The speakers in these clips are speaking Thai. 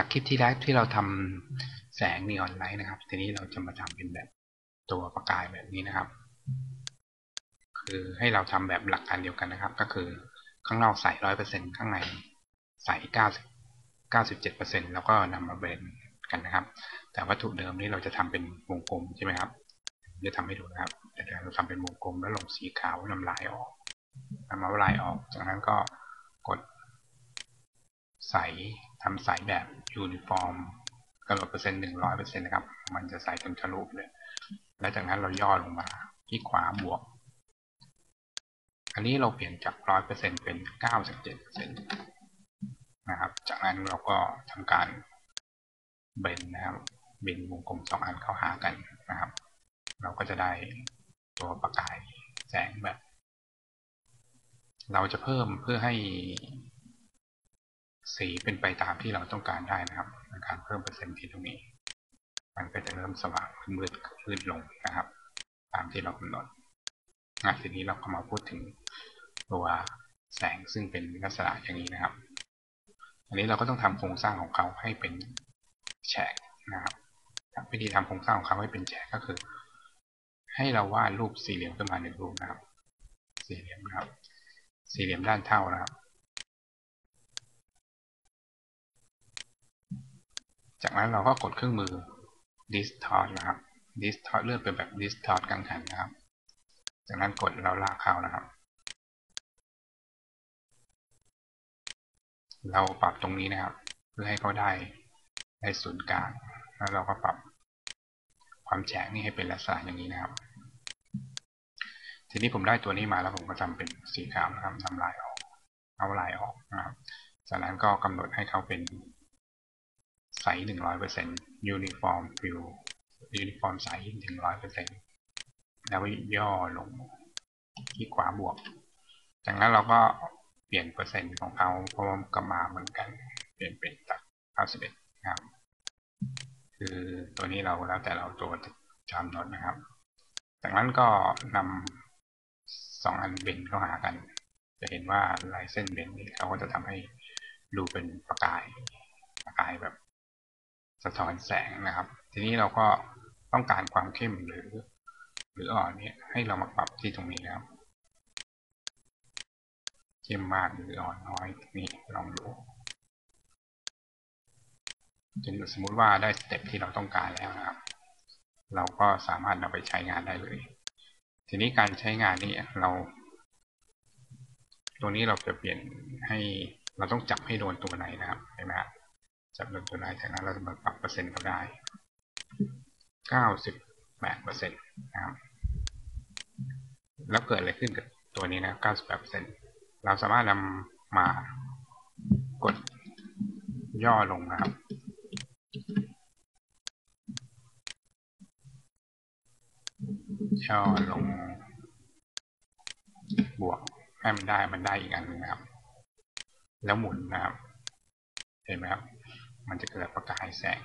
จากคลิปที่แรกที่เราทำแสงนีออนไลท์นะครับ ทีนี้เราจะมาทำเป็นแบบตัวประกายแบบนี้นะครับ คือให้เราทำแบบหลักการเดียวกันนะครับ ก็คือข้างนอกใส่ร้อยเปอร์เซ็นข้างในใส่เก้าสิบเก้าสิบเจ็ดเปอร์เซ็นแล้วก็นำมาเบรนกันนะครับ แต่วัตถุเดิมนี้เราจะทำเป็นวงกลมใช่ไหมครับจะทำให้ดูนะครับแต่เราทำเป็นวงกลมแล้วลงสีขาวนำลายออกนำมาลายออกจากนั้นก็กดใส่ ทำใส่แบบยูนิฟอร์มกำหนดเปอร์เซ็นต์หนึ่งร้อยเปอร์เซ็นต์นะครับ มันจะใส่จนทะลุเลย และจากนั้นเราย่อลงมาที่ขวาบวก อันนี้เราเปลี่ยนจากร้อยเปอร์เซ็นต์เป็นเก้าสิบเจ็ดเปอร์เซ็นต์นะครับ จากนั้นเราก็ทำการเบนนะครับ เบนวงกลมสองอันเข้าหากันนะครับ เราก็จะได้ตัวประกายแสงแบบ เราจะเพิ่มเพื่อให้ สีเป็นไปตามที่เราต้องการได้นะครับในการเพิ่มเปอร์เซ็นต์ที่ตรงนี้ มันก็จะเริ่มสว่างมืดขึ้นลงนะครับ ตามที่เรากำหนดนะทีนี้เราก็มาพูดถึงตัวแสงซึ่งเป็นลักษณะอย่างนี้นะครับ อันนี้เราก็ต้องทำโครงสร้างของเขาให้เป็นแฉกนะครับวิธีทำโครงสร้างของเขาให้เป็นแฉกก็คือ ให้เราวาดรูปสี่เหลี่ยมขึ้นมาหนึ่งรูปนะครับ สี่เหลี่ยมนะครับ สี่เหลี่ยมด้านเท่านะครับ จากนั้นเราก็กดเครื่องมือ distort นะครับ distort เลือกเป็นแบบ distort กังหันนะครับ จากนั้นกดเราลากเข้านะครับ เราปรับตรงนี้นะครับ เพื่อให้เขาได้ได้ศูนย์กลาง แล้วเราก็ปรับความแฉกนี่ให้เป็นลักษณะอย่างนี้นะครับ ทีนี้ผมได้ตัวนี้มาแล้วผมก็ทำเป็นสีขาวนะครับทำลายออก เอาลายออกนะครับ จากนั้นก็กำหนดให้เขาเป็น ใสหนึ่งร้อยเปอร์เซ็นต์ยูนิฟอร์มฟิลยูนิฟอร์มใสหนึ่งร้อยเปอร์เซ็นต์แล้วย่อลงที่ขวาบวก จากนั้นเราก็เปลี่ยนเปอร์เซ็นต์ของเขาเพราะมันก็มาเหมือนกัน เปลี่ยนเป็นจาก91ครับคือตัวนี้เราแล้วแต่เราตัวจำนดนะครับ จากนั้นก็นำสองอันเบนเข้าหากัน จะเห็นว่าลายเส้นเบนนี้เขาก็จะทำให้ดูเป็นประกายประกายแบบ สะท้อนแสงนะครับ ทีนี้เราก็ต้องการความเข้มหรือ หรืออ่อนเนี่ยให้เรามาปรับที่ตรงนี้นะครับเข้มมากหรืออ่อนน้อยนี่ลองดูจนสมมุติว่าได้สเต็ปที่เราต้องการแล้วนะครับ เราก็สามารถนำไปใช้งานได้เลย ทีนี้การใช้งานนี้เรา ตัวนี้เราจะเปลี่ยนให้เราต้องจับให้โดนตัวไหนนะครับเห็นไหมครับ จับโดนตัวไหนจากนั้นเราจะมาปรับเปอร์เซ็นต์เขาได้ 98เปอร์เซ็นต์นะครับ แล้วเกิดอะไรขึ้นกับตัวนี้นะ 98เปอร์เซ็นต์เราสามารถนำมากดย่อลงนะครับ ย่อลง บวกให้มันได้มันได้อีกอันนึงนะครับ แล้วหมุนนะครับ เห็นไหมครับ มันจะเกิดประกายแสง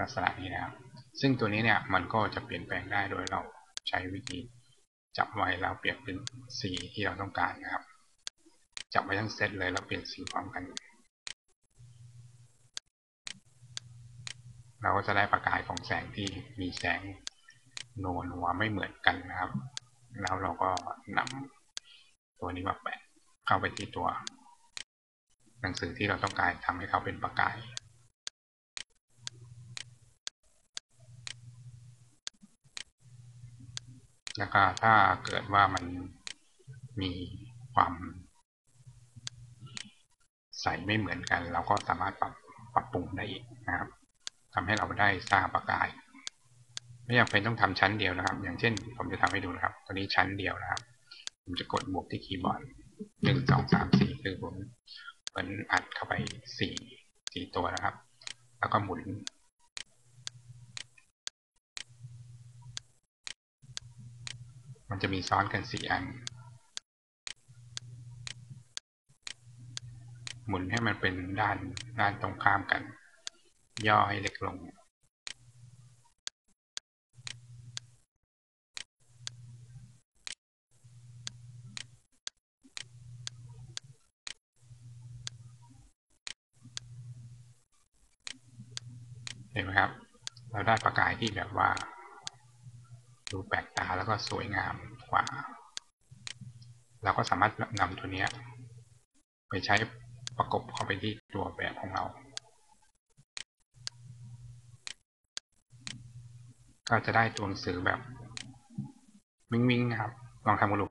ลักษณะนี้นะครับ ซึ่งตัวนี้เนี่ยมันก็จะเปลี่ยนแปลงได้โดยเราใช้วิธีจับไว้แล้วเปลี่ยนเป็นสีที่เราต้องการนะครับ จับไว้ทั้งเซตเลยแล้วเปลี่ยนสีพร้อมกัน เราก็จะได้ประกายของแสงที่มีแสงโนนหัวไม่เหมือนกันนะครับ แล้วเราก็นำตัวนี้มาแปะเข้าไปที่ตัว หนังสือที่เราต้องการทำให้เขาเป็นประกายแล้วก็ถ้าเกิดว่ามันมีความใสไม่เหมือนกัน เราก็สามารถปรับปรับปรุงได้อีกนะครับทำให้เราได้สร้างประกาย ไม่จำเป็นต้องทำชั้นเดียวนะครับ อย่างเช่น ผมจะทำให้ดูนะครับตัวนี้ชั้นเดียวนะครับ ผมจะกดบวกที่คีย์บอร์ดหนึ่งสองสามสี่คือผม อนอัดเข้าไปสี่สี่ตัวนะครับ แล้วก็หมุน มันจะมีซ้อนกันสี่อัน หมุนให้มันเป็นด้านด้านตรงข้ามกัน ย่อให้เล็กลง ห็นไหมครับ เราได้ประกายที่แบบว่า ดูแปลกตาแล้วก็สวยงามกว่า เราก็สามารถนำตัวนี้ไปใช้ประกบเข้าไปที่ตัวแบบของเรา ก็จะได้ตัวหนังสือแบบ วิงวิงนะครับ ลองทำกันดู